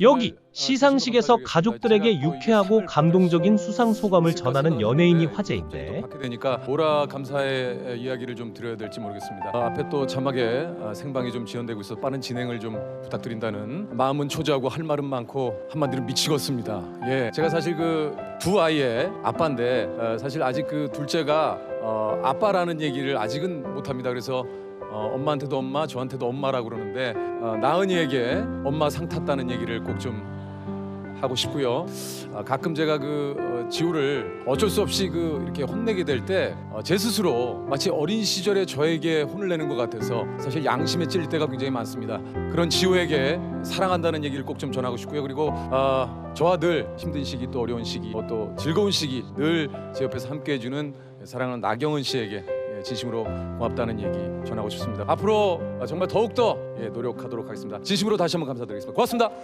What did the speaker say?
여기 시상식에서 가족들에게 유쾌하고 감동적인 수상 소감을 전하는 연예인이 화제인데 받게 되니까 뭐라 감사의 이야기를 좀 드려야 될지 모르겠습니다. 아, 앞에 또 자막에 아, 생방이 좀 지연되고 있어 빠른 진행을 좀 부탁드린다는 마음은 초조하고 할 말은 많고 한마디로 미치겠습니다. 예, 제가 사실 그 두 아이의 아빠인데 어, 사실 아직 그 둘째가 어, 아빠라는 얘기를 아직은 못합니다. 그래서 어, 엄마한테도 엄마, 저한테도 엄마라고 그러는데 어, 나은이에게 엄마 상 탔다는 얘기를 꼭 좀 하고 싶고요. 아, 가끔 제가 그 어, 지우를 어쩔 수 없이 그 이렇게 혼내게 될 때 제 스스로 마치 어린 시절의 저에게 혼을 내는 것 같아서 사실 양심에 찔릴 때가 굉장히 많습니다. 그런 지우에게 사랑한다는 얘기를 꼭 좀 전하고 싶고요. 그리고 아, 저와 늘 힘든 시기 또 어려운 시기 어, 또 즐거운 시기 늘 제 옆에서 함께해주는 사랑하는 나경은 씨에게 예, 진심으로 고맙다는 얘기 전하고 싶습니다. 앞으로 아, 정말 더욱 더 예, 노력하도록 하겠습니다. 진심으로 다시 한번 감사드리겠습니다. 고맙습니다.